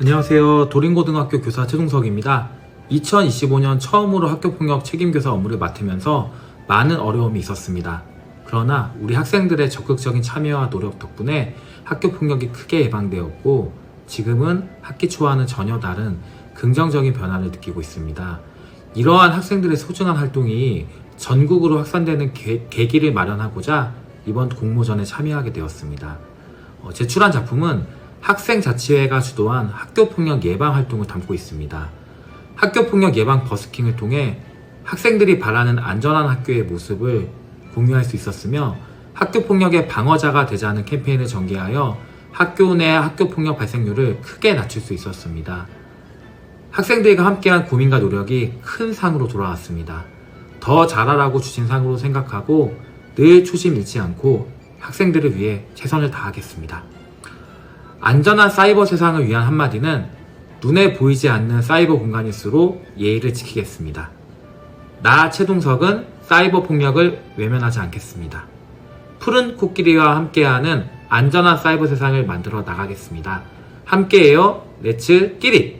안녕하세요. 도림고등학교 교사 최동석입니다. 2025년 처음으로 학교폭력 책임교사 업무를 맡으면서 많은 어려움이 있었습니다. 그러나 우리 학생들의 적극적인 참여와 노력 덕분에 학교폭력이 크게 예방되었고 지금은 학기 초와는 전혀 다른 긍정적인 변화를 느끼고 있습니다. 이러한 학생들의 소중한 활동이 전국으로 확산되는 계, 계기를 마련하고자 이번 공모전에 참여하게 되었습니다. 어, 제출한 작품은 학생자치회가 주도한 학교폭력 예방 활동을 담고 있습니다. 학교폭력 예방 버스킹을 통해 학생들이 바라는 안전한 학교의 모습을 공유할 수 있었으며 학교폭력의 방어자가 되자는 캠페인을 전개하여 학교 내 학교폭력 발생률을 크게 낮출 수 있었습니다. 학생들과 함께한 고민과 노력이 큰 상으로 돌아왔습니다. 더 잘하라고 주신 상으로 생각하고 늘 초심 잃지 않고 학생들을 위해 최선을 다하겠습니다. 안전한 사이버 세상을 위한 한마디는 눈에 보이지 않는 사이버 공간일수록 예의를 지키겠습니다. 나 최동석은 사이버 폭력을 외면하지 않겠습니다. 푸른 코끼리와 함께하는 안전한 사이버 세상을 만들어 나가겠습니다. 함께해요. 렛츠 끼리!